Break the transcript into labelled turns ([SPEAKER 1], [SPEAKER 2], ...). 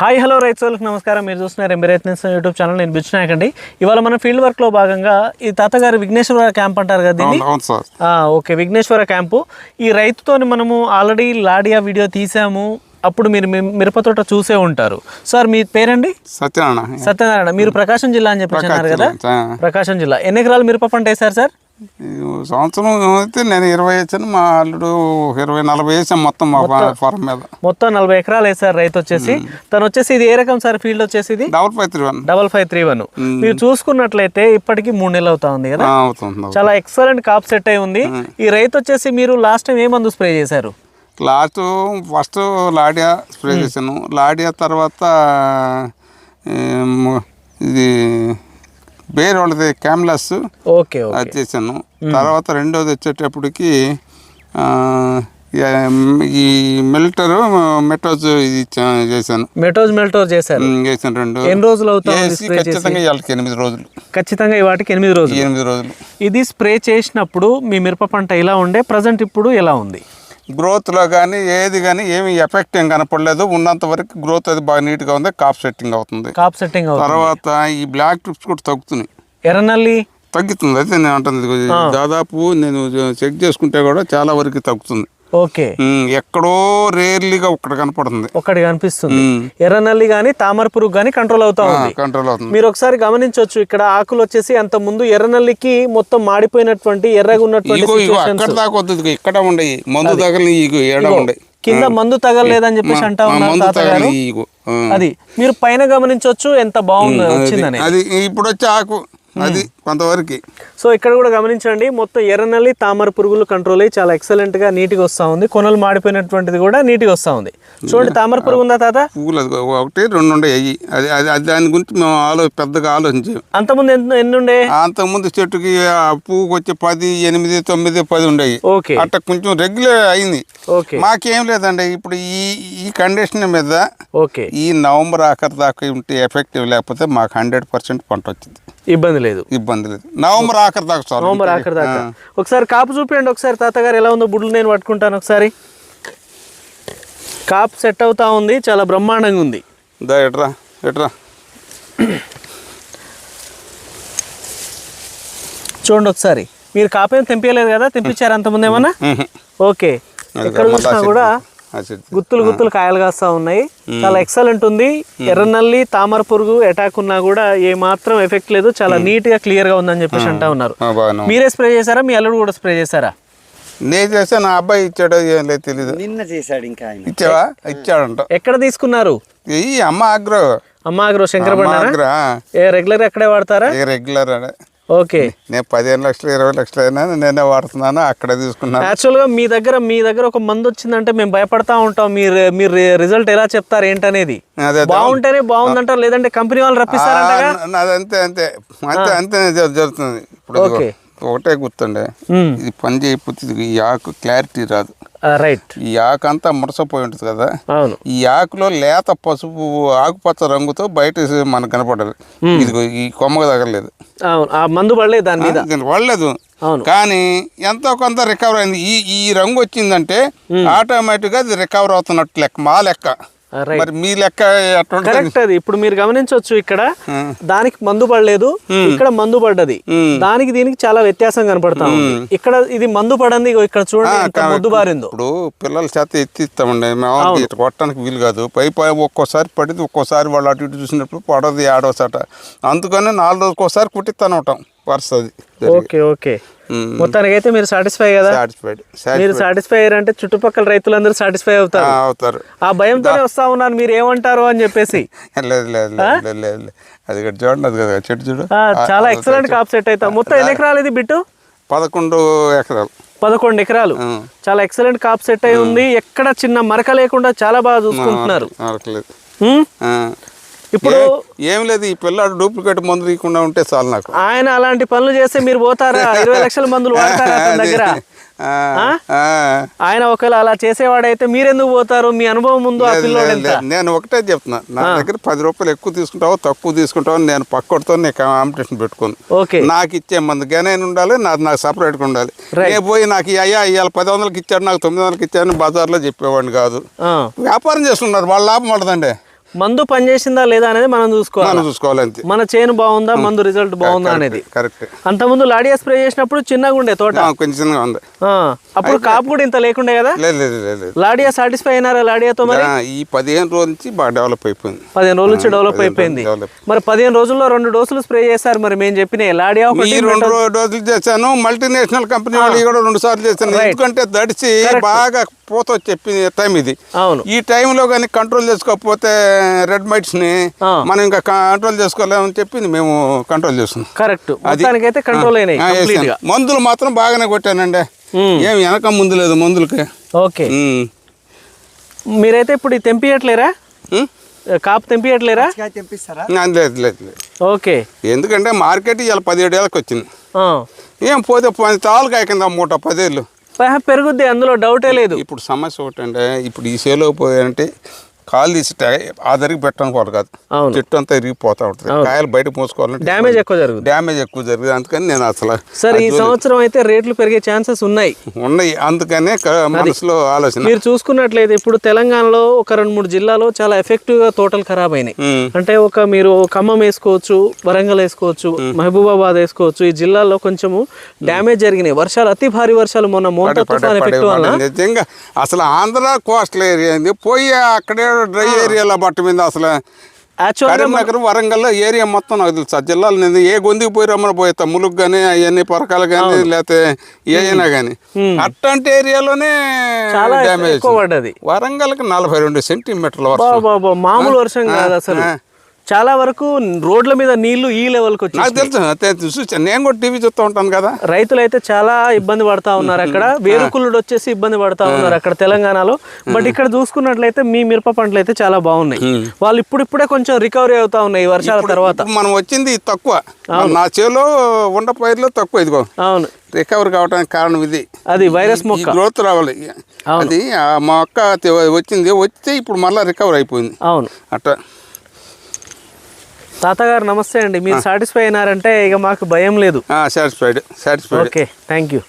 [SPEAKER 1] Hi hello రైతు సోదరులకు నమస్కారం. మీరు చూస్తున్నారు ఎంబీ రైతు యూట్యూబ్ ఛానల్ నేను బిచ్చునాయక్ అండి ఇవాళ మన ఫీల్డ్ వర్క్లో భాగంగా ఈ తాతగారు విఘ్నేశ్వర క్యాంప్ అంటారు కదా దీన్ని? Okay Vighneshwara camp. ఈ రైతుతోని మనము ఆల్రెడీ లాడియా వీడియో తీసాము. అప్పుడు మీరు మీ- మిరప తోట చూసే ఉంటారు. సార్ మీ పేరండి?
[SPEAKER 2] సత్యనారాయణ.
[SPEAKER 1] సత్యనారాయణ. మీరు ప్రకాశం జిల్లా అని అన్నారు కదా?
[SPEAKER 2] ప్రకాశం,
[SPEAKER 1] జిల్లా. ఎన్ని ఎకరాలు మిరప పంట వేశారు సార్?
[SPEAKER 2] సంవత్సరం అయితే నేను ఇరవై వేసాను మా అల్లుడు ఇరవై నలభై వేసాను మొత్తం మా ఫారం మీద.
[SPEAKER 1] మొత్తం నలభై ఎకరాలు వేశారు రైతు వచ్చేసి. తను వచ్చేసి ఇది ఏ రకం సార్ ఫీల్డ్ వచ్చేసి ఇది?
[SPEAKER 2] Double five three one.
[SPEAKER 1] Double five three one. మీరు చూసుకున్నట్లయితే ఇప్పటికి మూడు నెలలు అవుతా ఉంది కదా. చాలా ఎక్సలెంట్ కాప్ సెట్ అయి ఉంది. ఈ రైతు వచ్చేసి మీరు లాస్ట్ టైం ఏ మందు స్ప్రే చేశారు?
[SPEAKER 2] లాస్ట్ ఫస్ట్ లాడియా స్ప్రే చేశాను. లాడియా తర్వాత ఇది వేరే వాళ్ళది క్యామ్లస్
[SPEAKER 1] ఓకే ఓకే.
[SPEAKER 2] అది చేశాను. తర్వాత రెండోది వచ్చేటప్పటికి ఈ- మిల్టరు మెటోజ్ చేశాను.
[SPEAKER 1] మెటోజ్ మెల్టోర్ చేశారు.
[SPEAKER 2] ఉమ్, చేశాను రెండు.
[SPEAKER 1] ఎన్ని రోజులు అవుతా ఉంది
[SPEAKER 2] చేసి? ఖచ్చితంగా ఇవాళకి ఎనిమిది రోజులు.
[SPEAKER 1] ఖచ్చితంగా వాటికి ఎనిమిది రోజులు.
[SPEAKER 2] ఎనిమిది రోజులు.
[SPEAKER 1] ఇది స్ప్రే చేసినప్పుడు మీ మిరప పంట ఇలా ఉండే? ప్రజెంట్ ఇప్పుడు ఎలా ఉంది?
[SPEAKER 2] గ్రోత్లో కానీ ఏది కానీ ఏమి ఎఫెక్ట్ ఏం కనపడలేదు. ఉన్నంత వరకు గ్రోత్ అది బాగా నీట్గా ఉంది. కాప్ సెట్టింగ్ అవుతుంది.
[SPEAKER 1] కాప్ సెట్టింగ్
[SPEAKER 2] తర్వాత ఈ బ్లాక్ ట్రిప్స్ కూడా తగ్గుతున్నాయి.
[SPEAKER 1] ఎర్రనల్లి?
[SPEAKER 2] తగ్గుతుంది. అయితే నేను అంటుంది. దాదాపు నేను చెక్ చేసుకుంటే కూడా చాలా వరకు తగ్గుతుంది.
[SPEAKER 1] ఓకే.
[SPEAKER 2] ఎక్కడో రేర్లీగా ఒక్కడ కనపడుతుంది.
[SPEAKER 1] ఒకటి కనిపిస్తుంది. ఎర్రనల్లి కానీ తామర పురుగు కానీ కంట్రోల్ అవుతా ఉంది.
[SPEAKER 2] కంట్రోల్ అవుతుంది.
[SPEAKER 1] మీరు ఒకసారి గమనించవచ్చు ఇక్కడ ఆకులు వచ్చేసి అంత ముందు ఎర్రనల్లికి మొత్తం మాడిపోయినటువంటి ఎర్రగా ఉన్నటువంటి
[SPEAKER 2] ఇక్కడ ఉండయి. మందు తగలి ఇగో ఏడ ఉండయి
[SPEAKER 1] కింద మందు తగలలేదని చెప్పేసి అంటా
[SPEAKER 2] ఆ,
[SPEAKER 1] ఉన్నారు
[SPEAKER 2] మందు
[SPEAKER 1] తాతగారు.
[SPEAKER 2] తగలి ఇగో ఆ.
[SPEAKER 1] అది. మీరు పైన గమనించవచ్చు ఎంత బాగుంది వచ్చిందని
[SPEAKER 2] అది ఇప్పుడు వచ్చే ఆకు అది కొంతవరకు.
[SPEAKER 1] సో ఇక్కడ కూడా గమనించండి మొత్తం ఎర్రనల్లి తామర పురుగులు కంట్రోల్ అయ్యి చాలా ఎక్సలెంట్గా నీట్గా వస్తా ఉంది. కొనలు మాడిపోయినటువంటిది కూడా నీట్గా వస్తా ఉంది. చూడండి తామర పురుగు ఉందా తాత?
[SPEAKER 2] పువ్వులు అది ఒకటి రెండు ఉండే అయ్యి. అది అది దాని గురించి మేము ఆలో పెద్దగా ఆలోచించాం
[SPEAKER 1] అంతకుముందు ఎన్ని ఎన్ని ఉండే?
[SPEAKER 2] అంతకుముందు చెట్టుకి ఆ పువ్వుకి వచ్చి పది ఎనిమిది తొమ్మిది పది ఉండేవి
[SPEAKER 1] ఓకే.
[SPEAKER 2] అట్లా కొంచెం రెగ్యులర్ అయింది.
[SPEAKER 1] ఓకే.
[SPEAKER 2] మాకేం లేదండి ఇప్పుడు ఈ ఈ కండిషన్ మీద
[SPEAKER 1] ఓకే.
[SPEAKER 2] ఈ నవంబర్ ఆఖరి దాకా ఉంటే ఎఫెక్టివ్ లేకపోతే మాకు హండ్రెడ్ పర్సెంట్ పంట వచ్చింది.
[SPEAKER 1] ఇబ్బంది లేదు.
[SPEAKER 2] ఇబ్బంది లేదు. నవంబర్ ఆఖరి దాకా
[SPEAKER 1] నవంబర్ ఆఖరి దాకా. ఒకసారి కాపు చూపించండి ఒకసారి తాతగారు ఎలా ఉందో బుడ్లు నేను పట్టుకుంటాను ఒకసారి. కాపు సెట్ అవుతా ఉంది. చాలా బ్రహ్మాండంగా ఉంది.
[SPEAKER 2] దా ఎట్రా ఎట్రా.
[SPEAKER 1] చూడండి ఒకసారి. మీరు కాపేం తెంపించలేదు కదా? తెంపించారు అంతకుముందు ఏమన్నా. ఓకే.
[SPEAKER 2] మళ్ళా
[SPEAKER 1] చూసినా. కూడా. గుత్తులు గుత్తులు కాయలు కాస్తా ఉన్నాయి. చాలా ఎక్సలెంట్ ఉంది. ఎర్రనల్లి తామర పురుగు అటాక్ ఉన్నా కూడా ఏ మాత్రం ఎఫెక్ట్ లేదు. చాలా నీట్గా క్లియర్గా ఉందని చెప్పేసి అంటా ఉన్నారు. మీరే స్ప్రే చేశారా? మీ అల్లుడు కూడా స్ప్రే చేశారా?
[SPEAKER 2] నేను చేస్తే నా అబ్బాయి ఇచ్చాడో ఏం లేదు తెలీదు.
[SPEAKER 3] నిన్న చేశాడు ఇంకా ఆయన.
[SPEAKER 2] ఇచ్చావా? ఇచ్చాడంట.
[SPEAKER 1] ఎక్కడ తీసుకున్నారు?
[SPEAKER 2] ఈ అమ్మ ఆగ్రో.
[SPEAKER 1] అమ్మ
[SPEAKER 2] ఆగ్రో
[SPEAKER 1] ఏ రెగ్యులర్ ఎక్కడే వాడతారా?
[SPEAKER 2] రెగ్యులర్ అనే
[SPEAKER 1] ఓకే.
[SPEAKER 2] నేను పదిహేను లక్షలు ఇరవై లక్షలు అయినా నేనే వాడుతున్నాను అక్కడే తీసుకున్నాను.
[SPEAKER 1] యాక్చువల్గా మీ దగ్గర మీ దగ్గర ఒక మందు వచ్చిందంటే మేము భయపడతా ఉంటాం. మీరు మీరు రిజల్ట్ ఎలా చెప్తారు ఏంటనేది. బాగుంటేనే బాగుందంటారు లేదంటే కంపెనీ వాళ్ళు
[SPEAKER 2] నాది అంతే అంతే. అంతే అంతే జరు- జరుగుతుంది. ఇప్పుడు
[SPEAKER 1] ఓకే.
[SPEAKER 2] ఒకటే గుర్తుండే. ఇది పని చేయకపోతే ఇది ఈ ఆకు క్లారిటీ రాదు.
[SPEAKER 1] రైట్.
[SPEAKER 2] ఈ ఆకు అంతా ముడసపోయి ఉంటుంది కదా.
[SPEAKER 1] అవును.
[SPEAKER 2] ఈ ఆకులో లేత పసుపు ఆకుపచ్చ రంగుతో బయట మనకు కనపడాలి. ఇదిగో ఈ కొమ్మగా తగలేదు
[SPEAKER 1] అవును. ఆ మందు పడలేదు దాని మీద.
[SPEAKER 2] పడలేదు. కానీ ఎంతో కొంత రికవర్ అయింది. ఈ ఈ రంగు వచ్చిందంటే ఆటోమేటిక్గా అది రికవర్ అవుతున్నట్టు లెక్క మా లెక్క. మరి మీ లెక్క
[SPEAKER 1] కరెక్ట్ అది. ఇప్పుడు మీరు గమనించవచ్చు ఇక్కడ దానికి మందు పడలేదు ఇక్కడ మందు పడ్డది. దానికి దీనికి చాలా వ్యత్యాసం కనపడతా ఇక్కడ ఇది మందు పడంది ఇక్కడ చూడండి మొద్దు బారిందో.
[SPEAKER 2] ఇప్పుడు పిల్లల చేత ఎత్తిస్తామండి. కొట్టడానికి వీలు కాదు. పై పై ఒక్కోసారి పడింది ఒక్కోసారి వాళ్ళు అటు ఇటు చూసినప్పుడు పడదు ఆడోసట అందుకని నాలుగు రోజులకు ఒకసారి కుట్టిస్తాను ఉంటాం వరుసది
[SPEAKER 1] ఓకే ఓకే. మొత్తానికి అయితే మీరు సాటిస్ఫై కదా?
[SPEAKER 2] సాటిస్ఫైడ్
[SPEAKER 1] మీరు సాటిస్ఫై అయ్యారంటే చుట్టుపక్కల రైతులందరూ సాటిస్ఫై అవుతారు.
[SPEAKER 2] అవుతారు.
[SPEAKER 1] ఆ భయంతోనే వస్తా ఉన్నాను మీరు ఏమంటారు అని చెప్పేసి.
[SPEAKER 2] లేదు లేదు లేదు. అది చూడండి అది కదా చెట్టు చూడు.
[SPEAKER 1] చాలా ఎక్సలెంట్ కాప్ సెట్ అవుతాం మొత్తం ఎన్ని ఎకరాలు ఇది బిట్టు?
[SPEAKER 2] పదకొండు ఎకరాలు.
[SPEAKER 1] పదకొండు ఎకరాలు. చాలా ఎక్సలెంట్ కాప్ సెట్ అయి ఉంది. ఎక్కడ చిన్న మరక లేకుండా చాలా బాగా చూసుకుంటున్నారు. ఇప్పుడు
[SPEAKER 2] ఏ- లేదు ఈ పిల్లాడు డూప్లికేట్ మందు తీయకుండా ఉంటే చాలు నాకు.
[SPEAKER 1] ఆయన అలాంటి పనులు చేస్తే మీరు పోతారా? ఇరవై లక్షల మందులు వాడతారా దగ్గర. ఆయన ఒకవేళ అలా చేసేవాడైతే మీరెందుకు పోతారు? మీ అనుభవం ముందు ఆ పిల్లోడు.
[SPEAKER 2] నేను ఒకటే చెప్తున్నా. నా దగ్గర పది రూపాయలు ఎక్కువ తీసుకుంటావో తక్కువ తీసుకుంటావో నేను పక్కడితో నేను కాంపిటీషన్ పెట్టుకోను.
[SPEAKER 1] ఓకే.
[SPEAKER 2] నాకు ఇచ్చే మందు గనైనా ఉండాలి నాది నాకు సపరేట్గా ఉండాలి. నేను పోయి నాకు ఈ అయ్యా ఇవాళ పది వందలకి ఇచ్చాడు నాకు తొమ్మిది వందలకి ఇచ్చాను బజార్లో చెప్పేవాడిని కాదు. వ్యాపారం చేస్తున్నారు వాళ్ళ లాభం పడదండి
[SPEAKER 1] మందు పనిచేసిందా లేదా అనేది మనం చూసుకోవాలి.
[SPEAKER 2] మనం చూసుకోవాలి అంతే.
[SPEAKER 1] మన చేను బాగుందా మందు రిజల్ట్ బాగుందా అనేది.
[SPEAKER 2] కరెక్ట్.
[SPEAKER 1] అంతకుముందు లాడియా స్ప్రే చేసినప్పుడు చిన్నగా ఉండే తోట?
[SPEAKER 2] కొంచెం ఉంది
[SPEAKER 1] అప్పుడు కాపు కూడా ఇంత లేకుండే కదా? లాడియా సాటిస్ఫై అయినారా లాడియాతో మరి?
[SPEAKER 2] ఈ పదిహేను రోజుల నుంచి బాగా డెవలప్ అయిపోయింది.
[SPEAKER 1] పదిహేను రోజుల నుంచి డెవలప్ అయిపోయింది. మరి పదిహేను రోజుల్లో రెండు డోసులు స్ప్రే చేశారు మరి మేము చెప్పిన లాడియా
[SPEAKER 2] రెండు డోసులు చేశాను మల్టీనేషనల్ కంపెనీ వాళ్ళు కూడా రెండు సార్లు చేశాను. ఎందుకంటే దడిచి బాగా పూత చెప్పిన టైం ఇది.
[SPEAKER 1] అవును.
[SPEAKER 2] ఈ టైంలో కానీ కంట్రోల్ చేసుకోకపోతే రెడ్
[SPEAKER 1] మైట్స్ని.
[SPEAKER 2] మనం ఇంకా కంట్రోల్ చేసుకోలేమని చెప్పింది మేము కంట్రోల్ చేస్తున్నాం.
[SPEAKER 1] కరెక్ట్. మొత్తానికైతే కంట్రోల్ అయినాయి
[SPEAKER 2] మందులు మాత్రం బాగానే కొట్టానండి. ఏం వెనక ముందు లేదు మందులకి.
[SPEAKER 1] ఓకే. మీరైతే ఇప్పుడు ఇది తెంపియట్లేరా? కాపు తెంపియట్లేరా?
[SPEAKER 2] లేదు లేదు లేదు.
[SPEAKER 1] ఓకే.
[SPEAKER 2] ఎందుకంటే మార్కెట్ ఇవాళ పదిహేడు ఏళ్ళకి వచ్చింది.
[SPEAKER 1] ఆ.
[SPEAKER 2] ఏం పోతే పది తాళ్ళు కాకిందా మూట పదేళ్ళు.
[SPEAKER 1] పెరుగుద్ది అందులో డౌటే లేదు.
[SPEAKER 2] ఇప్పుడు సమస్య ఒకటి అంటే ఇప్పుడు ఈ సేలో పోయారంటే కాలు తీసి ఆదరికి పెట్టడానికి కూడా కాదు. చెట్టు అంతా ఇరిగిపోతా ఉంటుంది. కాయలు బయట పోసుకోవాలంటే
[SPEAKER 1] డ్యామేజ్ ఎక్కువ జరుగుతుంది.
[SPEAKER 2] డ్యామేజ్ ఎక్కువ జరుగుతుంది. అందుకని నేను అసలు
[SPEAKER 1] సరే ఈ సంవత్సరం అయితే రేట్లు పెరిగే ఛాన్సెస్ ఉన్నాయి.
[SPEAKER 2] ఉన్నాయి. అందుకనే మనసులో ఆలోచన.
[SPEAKER 1] మీరు చూసుకున్నట్లయితే ఇప్పుడు తెలంగాణలో ఒక రెండు మూడు జిల్లాలో చాలా ఎఫెక్టివ్గా తోటలు ఖరాబ్ అయినాయి. అంటే ఒక మీరు ఖమ్మం వేసుకోవచ్చు వరంగల్ వేసుకోవచ్చు మహబూబాబాద్ వేసుకోవచ్చు. ఈ జిల్లాల్లో కొంచెము డ్యామేజ్ జరిగినాయి. వర్షాలు అతి భారీ వర్షాలు మొన్న మోంటా
[SPEAKER 2] పడే-
[SPEAKER 1] తుఫాన్
[SPEAKER 2] పడే-
[SPEAKER 1] ఎఫెక్ట్ వల్ల
[SPEAKER 2] పడే. నిజంగా అసలు ఆంధ్ర కోస్టల్ ఏరియా పోయి అక్కడే డ్రై ఏరియాలో బట్ట మీద అసలు కరీంనగర్ వరంగల్లో ఏరియా మొత్తం నాకు తెలుసు. ఆ జిల్లాలో నేను ఏ గొంతుకు పోయి రమ్మని పోతా ములుగు కానీ అవన్నీ పొరకాలు కానీ లేకపోతే ఏ అయినా కానీ అట్లాంటి ఏరియాలోనే
[SPEAKER 1] చాలా
[SPEAKER 2] డ్యామేజ్ వరంగల్కి నలభై రెండు సెంటీమీటర్ల
[SPEAKER 1] మామూలు వర్షం కాదు అసలు. చాలా వరకు రోడ్ల మీద నీళ్ళు ఈ లెవెల్కి వచ్చి
[SPEAKER 2] నాకు తెలుసు తె- చూసాను నేను కూడా టీవీ చూస్తూ ఉంటాను కదా.
[SPEAKER 1] రైతులు అయితే చాలా ఇబ్బంది పడతా ఉన్నారు అక్కడ. వేరుకుళ్ళుడు వచ్చేసి ఇబ్బంది పడతా ఉన్నారు అక్కడ తెలంగాణలో. బట్ ఇక్కడ చూసుకున్నట్లయితే మీ మిరప పంటలు అయితే చాలా బాగున్నాయి. వాళ్ళు ఇప్పుడిప్పుడే కొంచెం రికవరీ అవుతా ఉన్నాయి ఈ వర్షాల తర్వాత.
[SPEAKER 2] మనం వచ్చింది తక్కువ. నా చేలో ఉండ పైర్లో తక్కువ ఇదిగో.
[SPEAKER 1] అవును.
[SPEAKER 2] రికవర్ కావడానికి కారణం ఇది.
[SPEAKER 1] అది వైరస్ మొక్క.
[SPEAKER 2] గ్రోత్ రావాలి. అది ఆ మొక్క వచ్చింది వస్తే ఇప్పుడు మళ్ళీ రికవర్ అయిపోయింది.
[SPEAKER 1] అవును.
[SPEAKER 2] అట్లా.
[SPEAKER 1] తాతగారు నమస్తే అండి. మీరు సాటిస్ఫై అయినారంటే ఇక మాకు భయం లేదు.
[SPEAKER 2] Satisfied satisfied
[SPEAKER 1] okay thank you